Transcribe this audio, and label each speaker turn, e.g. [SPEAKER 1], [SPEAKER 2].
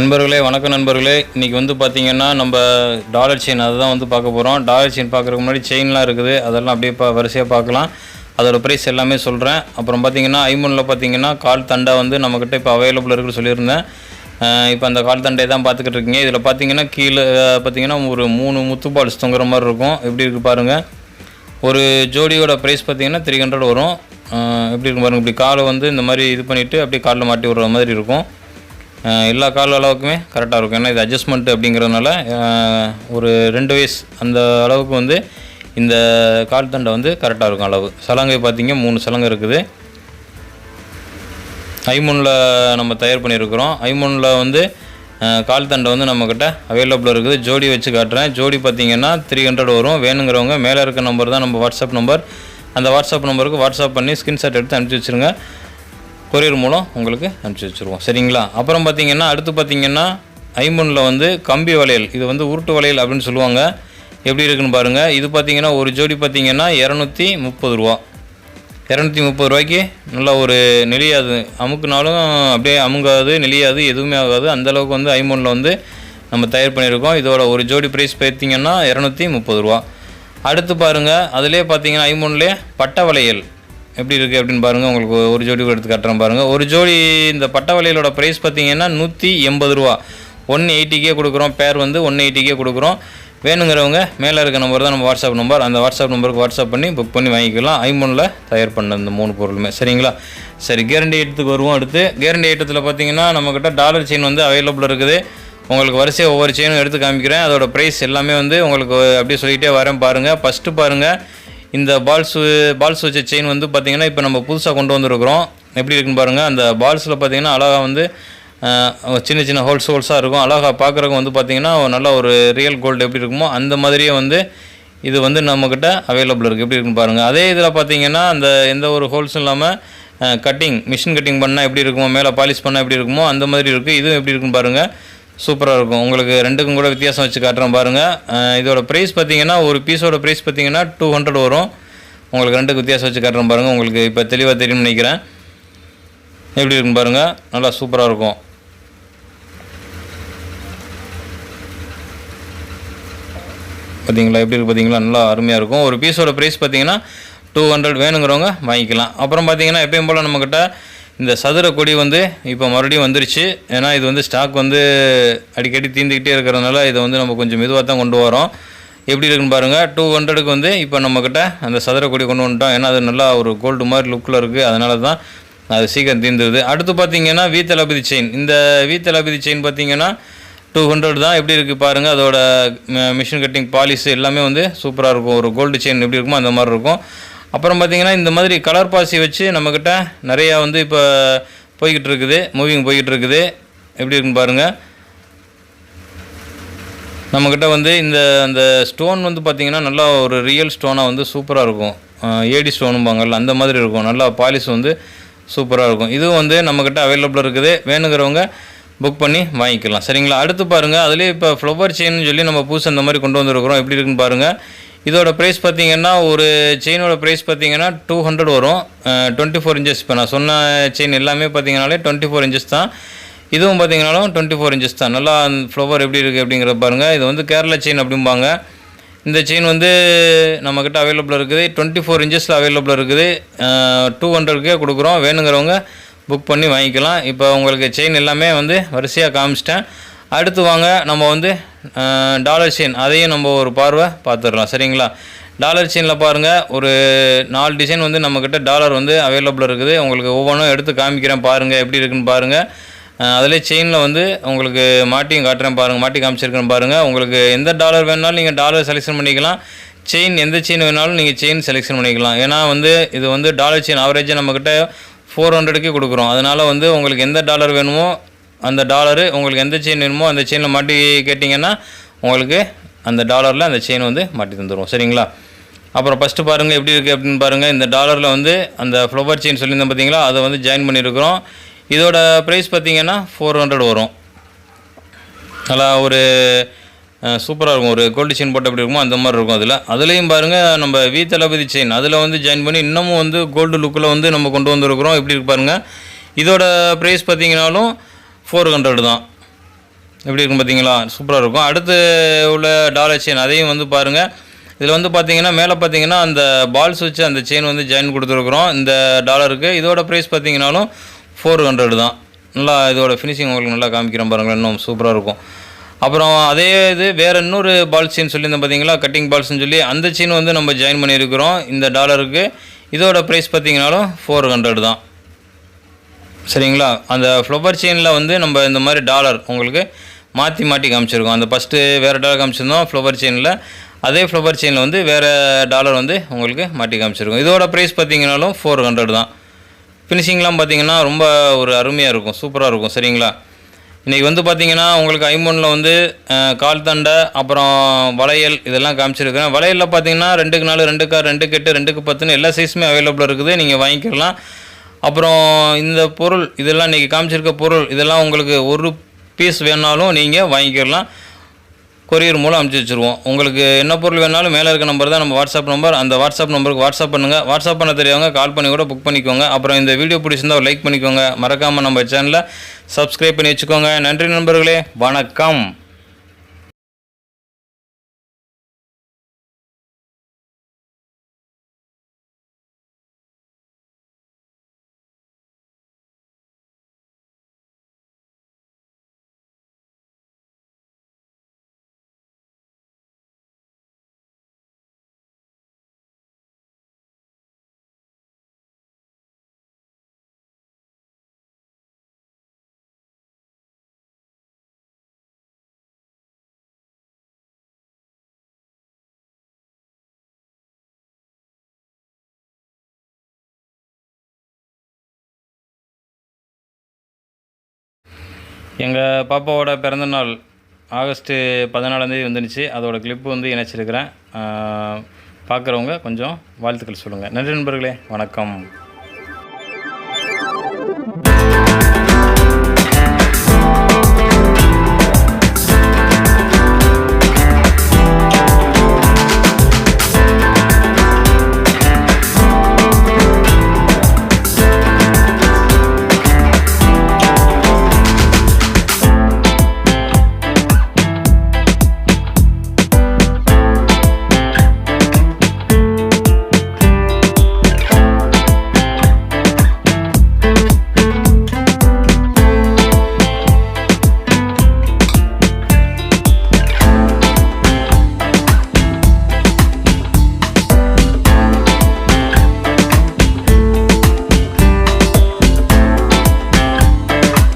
[SPEAKER 1] நண்பர்களே வணக்கம் நண்பர்களே. இன்றைக்கி வந்து பார்த்திங்கன்னா நம்ம டாலர் செயின் அதை தான் வந்து பார்க்க போகிறோம் டாலர் செயின் பார்க்குறதுக்கு முன்னாடி செயின்லாம் இருக்குது. அதெல்லாம் அப்படியே பா வரிசையாக பார்க்கலாம். அதோடய ப்ரைஸ் எல்லாமே சொல்கிறேன் அப்புறம் பார்த்தீங்கன்னா ஐமோனில் பார்த்தீங்கன்னா கால் தண்டை வந்து நம்மக்கிட்ட இப்போ அவைலபிள் இருக்குன்னு சொல்லியிருந்தேன். இப்போ அந்த கால் தண்டை தான் பார்த்துக்கிட்டு இருக்கீங்க. இதில் பார்த்தீங்கன்னா கீழே பார்த்தீங்கன்னா ஒரு மூணு முத்து பால்ஸ் தொங்குற மாதிரி இருக்கும். எப்படி இருக்குது பாருங்கள் ஒரு ஜோடியோட ப்ரைஸ் பார்த்தீங்கன்னா த்ரீ ஹண்ட்ரட் வரும். எப்படி இருக்கும் பாருங்கள் இப்படி காலை வந்து இந்த மாதிரி இது பண்ணிவிட்டு அப்படியே காலில் மாட்டி விடுற மாதிரி இருக்கும். எல்லா கால் அளவுக்குமே கரெக்டாக இருக்கும். ஏன்னா இது அட்ஜஸ்ட்மெண்ட் அப்படிங்கிறதுனால ஒரு ரெண்டு வயசு அந்த அளவுக்கு வந்து இந்த கால் தண்டை வந்து கரெக்டாக இருக்கும் அளவு. சலங்கை பார்த்திங்க மூணு சலங்கை இருக்குது. ஐமூனில் நம்ம தயார் பண்ணியிருக்கிறோம். ஐமூனில் வந்து கால் தண்டை வந்து நம்மக்கிட்ட அவைலபிள் இருக்குது. ஜோடி வச்சு காட்டுறேன். ஜோடி பார்த்தீங்கன்னா த்ரீ ஹண்ட்ரட் வரும். வேணுங்கிறவங்க மேலே இருக்க நம்பர் தான் நம்ம வாட்ஸ்அப் நம்பர் அந்த வாட்ஸ்அப் நம்பருக்கு வாட்ஸ்அப் பண்ணி ஸ்கிரீன்ஷாட் எடுத்து அனுப்பிச்சி வச்சுருங்க. கொரியர் மூலம் உங்களுக்கு அனுப்பிச்சி வச்சுருவோம். சரிங்களா? அப்புறம் பார்த்திங்கன்னா அடுத்து பார்த்தீங்கன்னா ஐம்பனில் வந்து கம்பி வளையல். இது வந்து உருட்டு வளையல் அப்படின்னு சொல்லுவாங்க. எப்படி இருக்குன்னு பாருங்கள் இது பார்த்தீங்கன்னா ஒரு ஜோடி பார்த்தீங்கன்னா இரநூத்தி முப்பது ரூபா. இரநூத்தி முப்பது ரூபாய்க்கு நல்லா ஒரு நெளியாது. அமுக்குனாலும் அப்படியே அமுங்காது நெளியாது எதுவுமே ஆகாது. அந்தளவுக்கு வந்து ஐமோனில் வந்து நம்ம தயார் பண்ணியிருக்கோம். இதோட ஒரு ஜோடி ப்ரைஸ் பார்த்தீங்கன்னா இரநூத்தி முப்பது ரூபா. அடுத்து பாருங்கள் அதிலே பார்த்தீங்கன்னா ஐமோன்லேயே பட்டை வளையல். எப்படி இருக்குது அப்படின்னு பாருங்கள் உங்களுக்கு ஒரு ஜோடி எடுத்து கட்டுறேன் பாருங்கள் ஒரு ஜோடி இந்த பட்டவளையலோட ப்ரைஸ் பார்த்தீங்கன்னா நூற்றி எண்பது ரூபா. ஒன் எயிட்டிக்கே கொடுக்குறோம். பேர் வந்து ஒன் எயிட்டிக்கே கொடுக்குறோம். வேணுங்கிறவங்க மேலே இருக்க நம்பர் தான் நம்ம வாட்ஸ்அப் நம்பர் அந்த வாட்ஸ்அப் நம்பருக்கு வாட்ஸ்அப் பண்ணி புக் பண்ணி வாங்கிக்கலாம். ஐமோனில் தயார் பண்ண இந்த மூணு பொருளுமே. சரிங்களா? சரி கேரண்டி ஐட்டத்துக்கு வருவோம் அடுத்து. கேரண்டி ஐட்டத்தில் பார்த்தீங்கன்னா நம்மக்கிட்ட டாலர் செயின் வந்து அவைலபிள் இருக்குது. உங்களுக்கு வரிசையாக ஒவ்வொரு செயினும் எடுத்து காமிக்கிறேன். அதோட ப்ரைஸ் எல்லாமே வந்து உங்களுக்கு அப்படியே சொல்லிகிட்டே வரேன் பாருங்கள் ஃபஸ்ட்டு பாருங்கள் இந்த பால்ஸ் பால்ஸ் வச்ச செயின் வந்து பார்த்தீங்கன்னா இப்போ நம்ம புதுசாக கொண்டு வந்திருக்கிறோம். எப்படி இருக்குன்னு பாருங்கள் அந்த பால்ஸில் பார்த்தீங்கன்னா அழகாக வந்து சின்ன சின்ன ஹோல்ஸ் ஹோல்ஸாக இருக்கும். அழகாக பார்க்குறவங்க வந்து பார்த்திங்கன்னா நல்ல ஒரு ரியல் கோல்டு எப்படி இருக்குமோ அந்த மாதிரியே வந்து இது வந்து நம்மக்கிட்ட அவைலபிள் இருக்குது எப்படி இருக்குன்னு பாருங்கள் அதே இதில் பார்த்தீங்கன்னா அந்த எந்த ஒரு ஹோல்ஸும் இல்லாமல் கட்டிங் மிஷின் கட்டிங் பண்ணால் எப்படி இருக்குமோ மேலே பாலிஷ் பண்ணால் எப்படி இருக்குமோ அந்த மாதிரி இருக்குது இதுவும் எப்படி இருக்குன்னு பாருங்கள் சூப்பராக இருக்கும். உங்களுக்கு ரெண்டுக்கும் கூட வித்தியாசம் வச்சு காட்டுறேன் பாருங்கள் இதோட ப்ரைஸ் பார்த்தீங்கன்னா ஒரு பீஸோட ப்ரைஸ் பார்த்தீங்கன்னா டூ ஹண்ட்ரட் வரும். உங்களுக்கு ரெண்டுக்கு வித்தியாசம் வச்சு காட்டுறேன் பாருங்கள் உங்களுக்கு இப்போ தெளிவாக தெரியும்னு நினைக்கிறேன். எப்படி இருக்கும் பாருங்கள் நல்லா சூப்பராக இருக்கும். பார்த்தீங்களா? எப்படி இருக்குது பார்த்தீங்களா? நல்லா அருமையாக இருக்கும். ஒரு பீஸோட ப்ரைஸ் பார்த்தீங்கன்னா டூ ஹண்ட்ரட் வேணுங்கிறவங்க வாங்கிக்கலாம். அப்புறம் பார்த்தீங்கன்னா எப்பயும் போல் நம்மக்கிட்ட இந்த சதுர கொடி வந்து இப்போ மறுபடியும் வந்துருச்சு. ஏன்னா இது வந்து ஸ்டாக் வந்து அடிக்கடி தீந்துக்கிட்டே இருக்கிறதுனால இதை வந்து நம்ம கொஞ்சம் மெதுவாக தான் கொண்டு வரோம். எப்படி இருக்குன்னு பாருங்கள் டூ ஹண்ட்ரடுக்கு வந்து இப்போ நம்மக்கிட்ட அந்த சதுர கொடி கொண்டு வந்துட்டோம். ஏன்னா அது நல்லா ஒரு கோல்டு மாதிரி லுக்கில் இருக்குது அதனால தான் அது சீக்கிரம் தீர்ந்துருது அடுத்து பார்த்தீங்கன்னா வி தளபதி செயின் இந்த வி தளபதி செயின் பார்த்தீங்கன்னா டூ ஹண்ட்ரட் தான் எப்படி இருக்குது பாருங்கள் அதோட மிஷின் கட்டிங் பாலிஸ் எல்லாமே வந்து சூப்பராக இருக்கும். ஒரு கோல்டு செயின் எப்படி இருக்குமோ அந்த மாதிரி இருக்கும். அப்புறம் பார்த்தீங்கன்னா இந்த மாதிரி கலர் பாசி வச்சு நம்மக்கிட்ட நிறையா வந்து இப்போ போய்கிட்டு இருக்குது. மூவிங் போய்கிட்டு இருக்குது. எப்படி இருக்குன்னு பாருங்கள் நம்மக்கிட்ட வந்து இந்த அந்த ஸ்டோன் வந்து பார்த்திங்கன்னா நல்லா ஒரு ரியல் ஸ்டோனாக வந்து சூப்பராக இருக்கும். ஏடி ஸ்டோனும்பாங்கல்ல அந்த மாதிரி இருக்கும். நல்லா பாலிஷ் வந்து சூப்பராக இருக்கும். இதுவும் வந்து நம்மக்கிட்ட அவைலபிள் இருக்குது. வேணுங்கிறவங்க புக் பண்ணி வாங்கிக்கலாம். சரிங்களா? அடுத்து பாருங்கள் அதுலேயே இப்போ ஃப்ளவர் செயின்னு சொல்லி நம்ம பூசு அந்த மாதிரி கொண்டு வந்திருக்கிறோம். எப்படி இருக்குன்னு பாருங்கள் இதோட ப்ரைஸ் பார்த்தீங்கன்னா ஒரு செயினோட ப்ரைஸ் பார்த்தீங்கன்னா டூ ஹண்ட்ரட் வரும். டுவெண்ட்டி ஃபோர் இன்ச்சஸ் இப்போ நான் சொன்ன செயின் எல்லாமே பார்த்தீங்கனாலே டுவெண்ட்டி ஃபோர் இன்ச்சஸ் தான். இதுவும் பார்த்தீங்கனாலும் டுவெண்ட்டி ஃபோர் இன்ச்சஸ் தான். நல்லா ஃப்ளவர் எப்படி இருக்குது அப்படிங்கிற பாருங்கள் இது வந்து கேரளா செயின் அப்படிம்பாங்க. இந்த செயின் வந்து நம்மக்கிட்ட அவைலபிள் இருக்குது. டுவெண்ட்டி ஃபோர் இன்ச்சஸில் அவைலபிள் இருக்குது. டூ ஹண்ட்ரட்க்கே கொடுக்குறோம். வேணுங்கிறவங்க புக் பண்ணி வாங்கிக்கலாம். இப்போ உங்களுக்கு செயின் எல்லாமே வந்து வரிசையாக காமிச்சிட்டேன். அடுத்து வாங்க நம்ம வந்து டாலர் செயின் அதையும் நம்ம ஒரு பார்வை பார்த்துடலாம். சரிங்களா? டாலர் செயினில் பாருங்கள் ஒரு நாலு டிசைன் வந்து நம்மக்கிட்ட டாலர் வந்து அவைலபிள் இருக்குது. உங்களுக்கு ஒவ்வொன்றும் எடுத்து காமிக்கிறேன் பாருங்கள் எப்படி இருக்குன்னு பாருங்கள் அதிலே செயினில் வந்து உங்களுக்கு மாட்டியும் காட்டுறேன் பாருங்கள் மாட்டி காமிச்சிருக்கேன் பாருங்கள் உங்களுக்கு எந்த டாலர் வேணாலும் நீங்கள் டாலர் செலெக்ஷன் பண்ணிக்கலாம். செயின் எந்த செயின் வேணாலும் நீங்கள் செயின் செலெக்ஷன் பண்ணிக்கலாம். ஏன்னா வந்து இது வந்து டாலர் செயின் ஆவரேஜாக நம்மக்கிட்ட ஃபோர் ஹண்ட்ரடுக்கே கொடுக்குறோம். அதனால் வந்து உங்களுக்கு எந்த டாலர் வேணுமோ அந்த டாலரு உங்களுக்கு எந்த செயின் வேணுமோ அந்த செயினில் மாட்டி கேட்டிங்கன்னா உங்களுக்கு அந்த டாலரில் அந்த செயின் வந்து மாட்டி தந்துடுவோம் சரிங்களா? அப்புறம் ஃபஸ்ட்டு பாருங்கள் எப்படி இருக்குது அப்படின்னு பாருங்கள் இந்த டாலரில் வந்து அந்த ஃப்ளவர் செயின் சொல்லியிருந்தேன் பார்த்தீங்களா அதை வந்து ஜாயின் பண்ணியிருக்கிறோம். இதோட ப்ரைஸ் பார்த்தீங்கன்னா ஃபோர் ஹண்ட்ரட் வரும். நல்லா ஒரு சூப்பராக இருக்கும். ஒரு கோல்டு செயின் போட்டு எப்படி இருக்குமோ அந்த மாதிரி இருக்கும் அதில். அதுலேயும் பாருங்கள் நம்ம வி தளபதி செயின் அதில் வந்து ஜாயின் பண்ணி இன்னமும் வந்து கோல்டு லுக்கில் வந்து நம்ம கொண்டு வந்திருக்கிறோம். எப்படி இருக்கு பாருங்கள் இதோட ப்ரைஸ் பார்த்தீங்கன்னாலும் ஃபோர் ஹண்ட்ரடு தான். எப்படி இருக்கும் பார்த்தீங்களா? சூப்பராக இருக்கும். அடுத்து உள்ள டாலர் செயின் அதையும் வந்து பாருங்கள் இதில் வந்து பார்த்தீங்கன்னா மேலே பார்த்தீங்கன்னா அந்த பால்ஸ் வச்சு அந்த செயின் வந்து ஜாயின் கொடுத்துருக்குறோம். இந்த டாலருக்கு இதோட ப்ரைஸ் பார்த்தீங்கன்னாலும் ஃபோர் ஹண்ட்ரடு தான். நல்லா இதோட ஃபினிஷிங் உங்களுக்கு நல்லா காமிக்கிறேன் பாருங்கள் இன்னும் சூப்பராக இருக்கும். அப்புறம் அதே இது வேறு இன்னொரு பால் செயின் சொல்லியிருந்தேன் பார்த்தீங்களா கட்டிங் பால்ஸ்னு சொல்லி. அந்த செயின் வந்து நம்ம ஜாயின் பண்ணியிருக்கிறோம். இந்த டாலருக்கு இதோட ப்ரைஸ் பார்த்தீங்கன்னாலும் ஃபோர் ஹண்ட்ரட் தான். சரிங்களா? அந்த ஃப்ளவர் செயினில் வந்து நம்ம இந்த மாதிரி டாலர் உங்களுக்கு மாற்றி மாற்றி காமிச்சிருக்கோம். அந்த ஃபஸ்ட்டு வேறு டாலர் காமிச்சிருந்தோம் ஃப்ளவர் செயினில் அதே ஃப்ளவர் செயினில் வந்து வேறு டாலர் வந்து உங்களுக்கு மாட்டி காமிச்சிருக்கோம். இதோட ப்ரைஸ் பார்த்தீங்கனாலும் ஃபோர் ஹண்ட்ரட் தான். ஃபினிஷிங்லாம் பார்த்தீங்கன்னா ரொம்ப ஒரு அருமையாக இருக்கும் சூப்பராக இருக்கும் சரிங்களா? இன்றைக்கி வந்து பார்த்தீங்கன்னா உங்களுக்கு ஐம்பொன்னில் வந்து கால் தண்டை அப்புறம் வளையல் இதெல்லாம் காமிச்சிருக்கிறேன். வளையலில் பார்த்தீங்கன்னா ரெண்டுக்கு நாலு ரெண்டு கார் ரெண்டுக்கு எட்டு ரெண்டுக்கு பத்துன்னு எல்லா சைஸுமே அவைலபிளாக இருக்குது. நீங்கள் வாங்கிக்கலாம். அப்புறம் இந்த பொருள் இதெல்லாம் இன்றைக்கி காமிச்சிருக்க பொருள் இதெல்லாம் உங்களுக்கு ஒரு பீஸ் வேணாலும் நீங்கள் வாங்கிக்கலாம். கொரியர் மூலம் அனுப்பிச்சி வச்சுருவோம். உங்களுக்கு என்ன பொருள் வேணாலும் மேலே இருக்க நம்பர் தான் நம்ம வாட்ஸ்அப் நம்பர் அந்த வாட்ஸ்அப் நம்பருக்கு வாட்ஸ்அப் பண்ணுங்கள் வாட்ஸ்அப் பண்ண தெரியவங்க கால் பண்ணி கூட புக் பண்ணிக்கோங்க. அப்புறம் இந்த வீடியோ பிடிச்சிருந்தா லைக் பண்ணிக்கோங்க. மறக்காமல் நம்ம சேனலை சப்ஸ்கிரைப் பண்ணி வச்சுக்கோங்க. நன்றி நண்பர்களே. வணக்கம். எங்கள் பாப்பாவோட பிறந்தநாள் ஆகஸ்ட்டு பதினாலாந்தேதி வந்துருச்சு. அதோட கிளிப்பு வந்து இணைச்சிருக்கிறேன். பார்க்குறவங்க கொஞ்சம் வாழ்த்துக்கள் சொல்லுங்கள் நன்றி நண்பர்களே வணக்கம்.